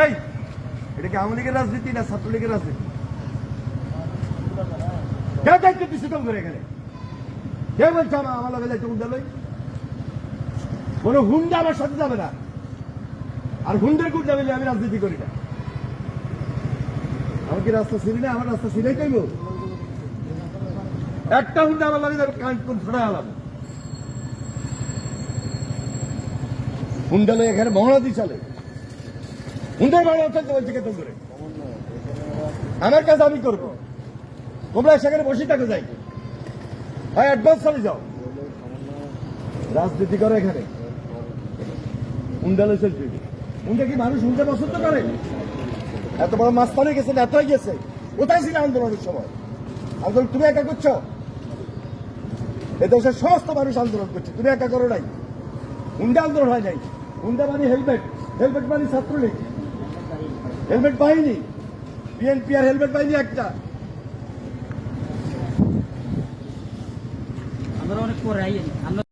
এই, এটা কি আওয়ামী লীগের রাজনীতি না ছাত্রলীগের রাজনীতি? কে দায়িত্ব দিচ্ছে করে এখানে? কে বলছে আমার আমার লগে যাইতে হুন্ডা লই? কোনো হুন্ডা আমার সাথে যাবে না। আর হুন্ডের গুন্ডা মিলে আমি রাজনীতি করি না। আমি কি রাস্তা চিনি না? আমার রাস্তা চিনাই কইব একটা হুন্ডা আমার লাগে যাবে কান ছড়া আলাম হুন্ডা লই এখানে মহড়া দিয়ে চলে। চলতে বলছে কেতন করে। আমার কাজ আমি করব। তোমরা সেখানে বসে থাকো যাই। ভাই অ্যাডভান্স চলে যাও। রাজনীতি করো এখানে। হুন্ডালে চলছে হুন্ডা কি মানুষ হুন্ডা পছন্দ করে? এত বড় মাস্তানে গেছে এতই গেছে। কোথায় ছিল আন্দোলনের সময়? আন্দোলন তুমি একা করছ? এ দেশের সমস্ত মানুষ আন্দোলন করছে। তুমি একা করো নাই। হুন্ডা আন্দোলন হয় নাই। হুন্ডা মানে হেলমেট। হেলমেট মানে ছাত্রলীগ। হেলমেট পাইনি বিএনপি আর হেলমেট পাইনি একটা। আমরা অনেক পরে আইনি